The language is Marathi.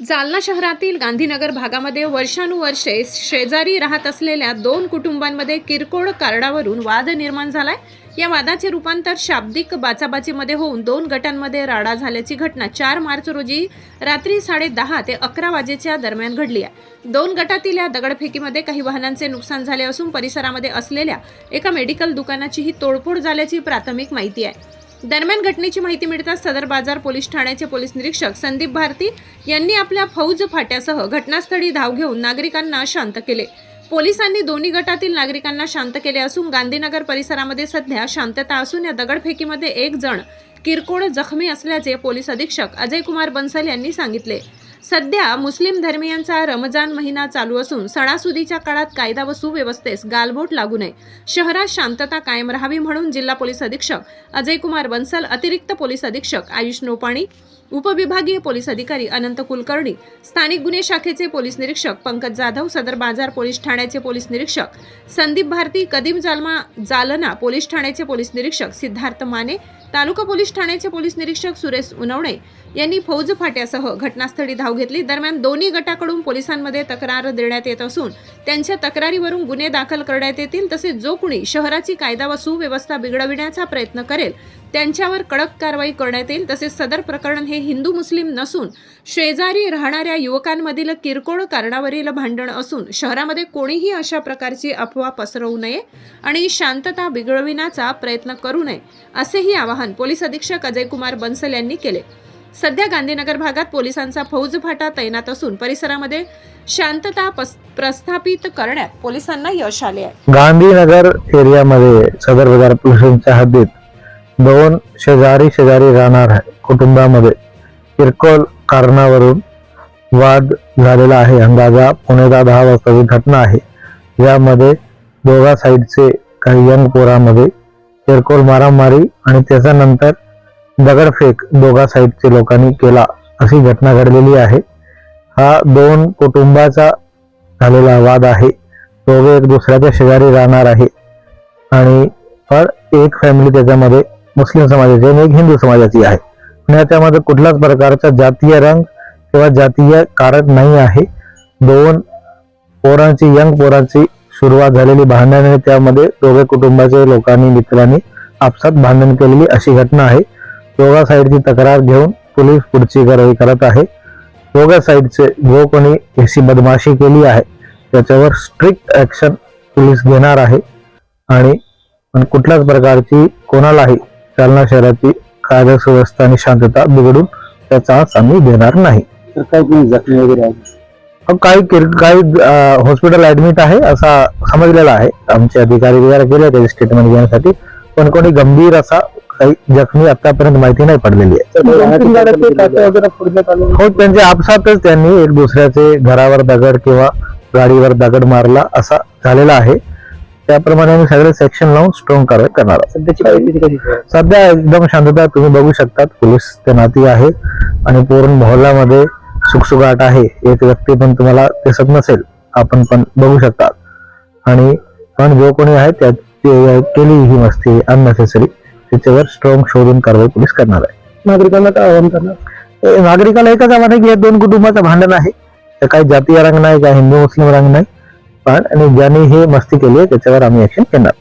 जालना शहरातील गांधीनगर भागामध्ये वर्षानुवर्षे शेजारी राहत असलेल्या दोन कुटुंबांमध्ये किरकोळ कारणावरून वाद निर्माण झालाय. या वादाचे रूपांतर शाब्दिक बाचाबाचीमध्ये होऊन दोन गटांमध्ये राडा झाल्याची घटना चार मार्च रोजी रात्री साडे दहा ते अकरा वाजेच्या दरम्यान घडली आहे. दोन गटातील या दगडफेकीमध्ये काही वाहनांचे नुकसान झाले असून परिसरामध्ये असलेल्या एका मेडिकल दुकानाचीही तोडफोड झाल्याची प्राथमिक माहिती आहे. दरम्यान घटनेची माहिती मिळताच सदर बाजार पोलीस ठाण्याचे पोलीस निरीक्षक संदीप भारती यांनी आपल्या फौज फाट्यासह घटनास्थळी धाव घेऊन नागरिकांना शांत केले. पोलिसांनी दोन्ही गटातील नागरिकांना शांत केले असून गांधीनगर परिसरामध्ये सध्या शांतता असून या दगडफेकीमध्ये एक जण किरकोळ जखमी असल्याचे पोलीस अधीक्षक अजय कुमार बन्सल यांनी सांगितले. सध्या मुस्लिम धर्मियांचा रमजान महिना चालू असून सणासुदीच्या काळात कायदा व सुव्यवस्थेस गालबोट लागू नये. शहरात शांतता कायम राहावी म्हणून जिल्हा पोलीस अधीक्षक अजय कुमार बन्सल अतिरिक्त पोलीस अधीक्षक आयुष नोपाणी उपविभागीय पोलीस अधिकारी अनंत कुलकर्णी स्थानिक गुन्हे शाखेचे पोलीस निरीक्षक पंकज जाधव सदर बाजार पोलीस ठाण्याचे पोलीस निरीक्षक संदीप भारती कदीम जालमा जालना पोलीस ठाण्याचे पोलीस निरीक्षक सिद्धार्थ माने तालुका पोलीस ठाण्याचे पोलीस निरीक्षक सुरेश उनवणे यांनी फौज फाट्यासह घटनास्थळी धाव घेतली. दरम्यान दोन्ही गटाकडून पोलिसांमध्ये तक्रार देण्यात येत असून त्यांच्या तक्रारीवरून गुन्हे दाखल करण्यात येतील तसेच जो कुणी शहराची कायदा व सुव्यवस्था बिघडविण्याचा प्रयत्न करेल त्यांच्यावर कडक कारवाई करण्यात येईल. तसेच सदर प्रकरण हे हिंदू मुस्लिम नसून शेजारी राहणाऱ्या युवकांमधील किरकोळ कारणावरील भांडण असून शहरामध्ये कोणीही अशा प्रकारची अफवा पसरवू नये आणि शांतता बिघडविण्याचा प्रयत्न करू नये असेही आवाहन पोलीस अधीक्षक अजय कुमार बन्सल यांनी केले. सध्या गांधीनगर भागात पोलिसांचा फौज फाटा तैनात असून परिसरामध्ये शांतता पस- प्रस्थापित करण्यात पोलिसांना यश आले आहे. गांधीनगर एरियामध्ये सदर बाजार पोलिसांच्या हद्दीत दोन शेजारी शेजारी राहणार आहे. कुटुंबामध्ये किरकोळ कारणावरून वाद झालेला आहे. अंदाजा पुणेदा दहा वाजताची घटना आहे. यामध्ये दोघा साईडचे काही यंग पोरामध्ये किरकोळ मारामारी आणि त्याच्यानंतर दगडफेक दोघा साईडचे लोकांनी केला अशी घटना घडलेली आहे. हा दोन कुटुंबाचा झालेला वाद आहे. दोघे एक दुसऱ्याच्या शेजारी राहणार आहे. आणि पण एक फॅमिली त्याच्यामध्ये मुस्लिम समाजाची आणि एक हिंदू समाजाची आहे. आणि याच्यामध्ये कुठल्याच प्रकारचा जातीय रंग किंवा जातीय कारण नाही आहे. दोन पोरांची यंग पोरांची सुरुवात झालेली भांडण त्यामध्ये दोघे कुटुंबाच्या लोकांनी मित्रांनी आपसात भांडण केलेली अशी घटना आहे. दोघा साईडची तक्रार घेऊन पोलीस पुढची कारवाई करत आहे. दोघा साईडचे जो कोणी अशी बदमाशी केली आहे त्याच्यावर स्ट्रिक्ट ऍक्शन पोलीस घेणार आहे. आणि कुठल्याच प्रकारची कोणालाही जालना शहराची कायदा सुव्यवस्था आणि शांतता बिघडून त्याचा आम्ही देणार नाही. तर काही कोणी जखमी वगैरे आहे काही हॉस्पिटल ऍडमिट आहे असा समजलेला आहे. आमचे अधिकारी वगैरे गेले त्याचे स्टेटमेंट घेण्यासाठी पण कोणी गंभीर असा काही जखमी आतापर्यंत माहिती नाही पडलेली आहे. हो त्यांच्या आपसातच त्यांनी एक दुसऱ्याचे घरावर दगड किंवा गाडीवर दगड मारला असा झालेला आहे. त्याप्रमाणे आम्ही सगळे सेक्शन लावून स्ट्रॉंग कारवाई करणार आहोत? सध्या एकदम शांतता तुम्ही बघू शकतात. पोलीस तैनाती आहे आणि पूर्ण मोहल्ल्यामध्ये सुखसुगाट आहे. एक व्यक्ती पण तुम्हाला दिसत नसेल आपण पण बघू शकतात. आणि पण जो कोणी आहे त्याची केली ही मस्ती अननेसेसरी त्याच्यावर स्ट्रॉंग शोधून कारवाई पोलीस करणार आहे. नागरिकांना काय आवाहन करणार? नागरिकाला एकच आव्हान आहे की या दोन कुटुंबाचं भांडण आहे. काही जातीय रंग नाही काही हिंदू मुस्लिम रंग नाही. पार आणि ज्याने हे मस्ती केली आहे त्याच्यावर आम्ही ऍक्शन घेणार.